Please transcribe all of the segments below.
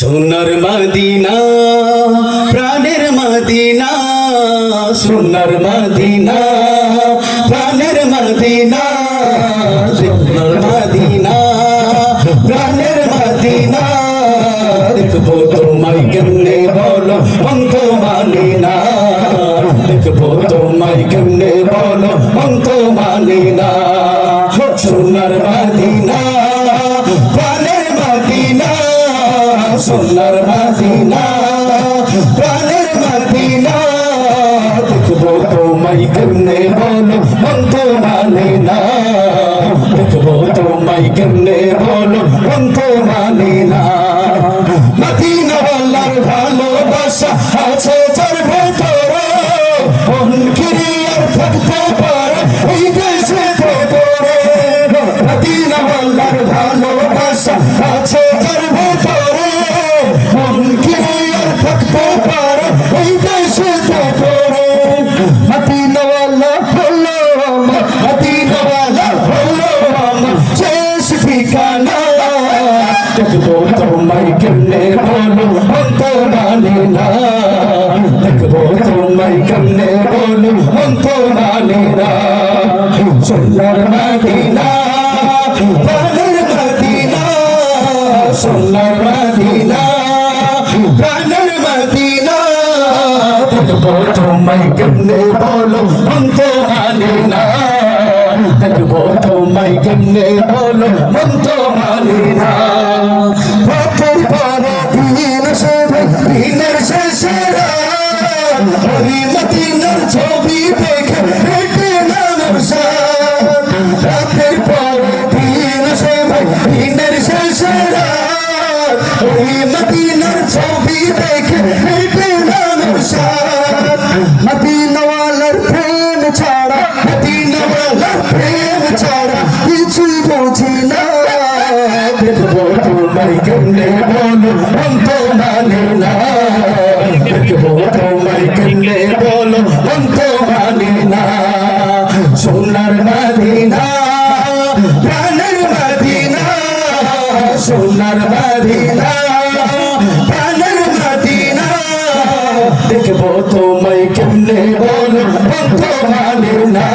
সোনার মাদিনা, প্রাণের মাদিনা, সোনার মাদিনা, প্রাণের মাদিনা, সোনার মাদিনা, প্রাণের মাদিনা। দেখব তোমায় কেমনে বলো অন্ত মানে সোনার মাদিনা, প্রাণের মাদিনা। দেখব তোমায় কেমনে বলো অন্ত মানে না। দেখব তোমায় কেমনে বলো অন্ত মানে না। মদিনা বলার ভালোবাসা আছে যার ভেতরে অনকিরি আর থাকতে পারে দেখব তোমায় কেমনে বলো অন্ত মানে না দেখব তোমায় কেমনে বলো অন্ত মানে না সোনার মাদিনা প্রাণের মাদিনা সোনার মাদিনা প্রাণের মাদিনা দেখব তোমায় কেমনে বলো অন্ত মানে না দেখব তোমায় কেমনে বলো অন্ত মানে না মদিনাওয়ালার প্রেম ছাড়া, মদিনাওয়ালার প্রেম ছাড়া কিছুই বুঝি না। দেখব তোমায় কেমনে বলো অন্ত মানে না। দেখব তোমায় কেমনে বলো অন্ত মানে না। সোনার মাদিনা, প্রাণের মাদিনা, সোনার মাদিনা, প্রাণের মাদিনা। দেখব বলো অন্ত মানে না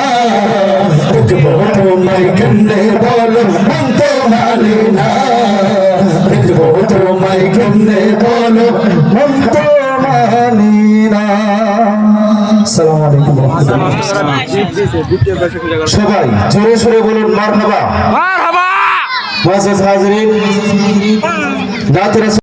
দেখব তোমায় কেমনে বলো অন্ত মানে না দেখব তোমায় কেমনে বলো অন্ত মানে না আসসালামু আলাইকুম সবাই জোরে সোরে বলুন মারহাবা। মারহাবা! হাজিরিন দাঁতের